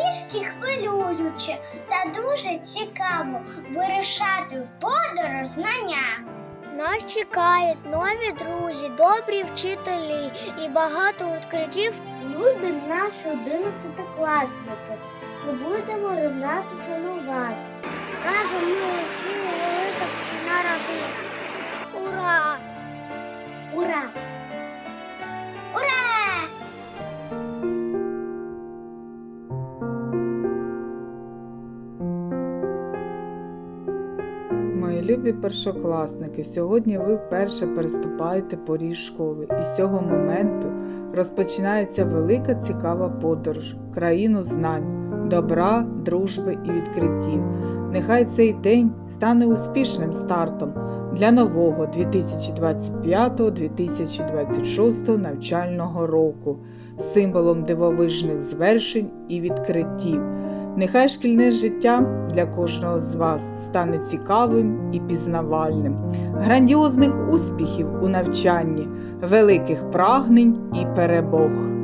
трішки хвилююче та дуже цікаво вирішати в подорож знання. Нас чекають нові друзі, добрі вчителі і багато відкриттів. Любі наші одинадцятикласники. Ми будемо рівнатися на вас. Разом ми усі велика спільна родина. Ура! Ура! Любі першокласники, сьогодні ви вперше переступаєте поріг школи, і з цього моменту розпочинається велика цікава подорож країну знань, добра, дружби і відкриттів. Нехай цей день стане успішним стартом для нового 2025-2026 навчального року, символом дивовижних звершень і відкриттів. Нехай шкільне життя для кожного з вас стане цікавим і пізнавальним, грандіозних успіхів у навчанні, великих прагнень і перемог.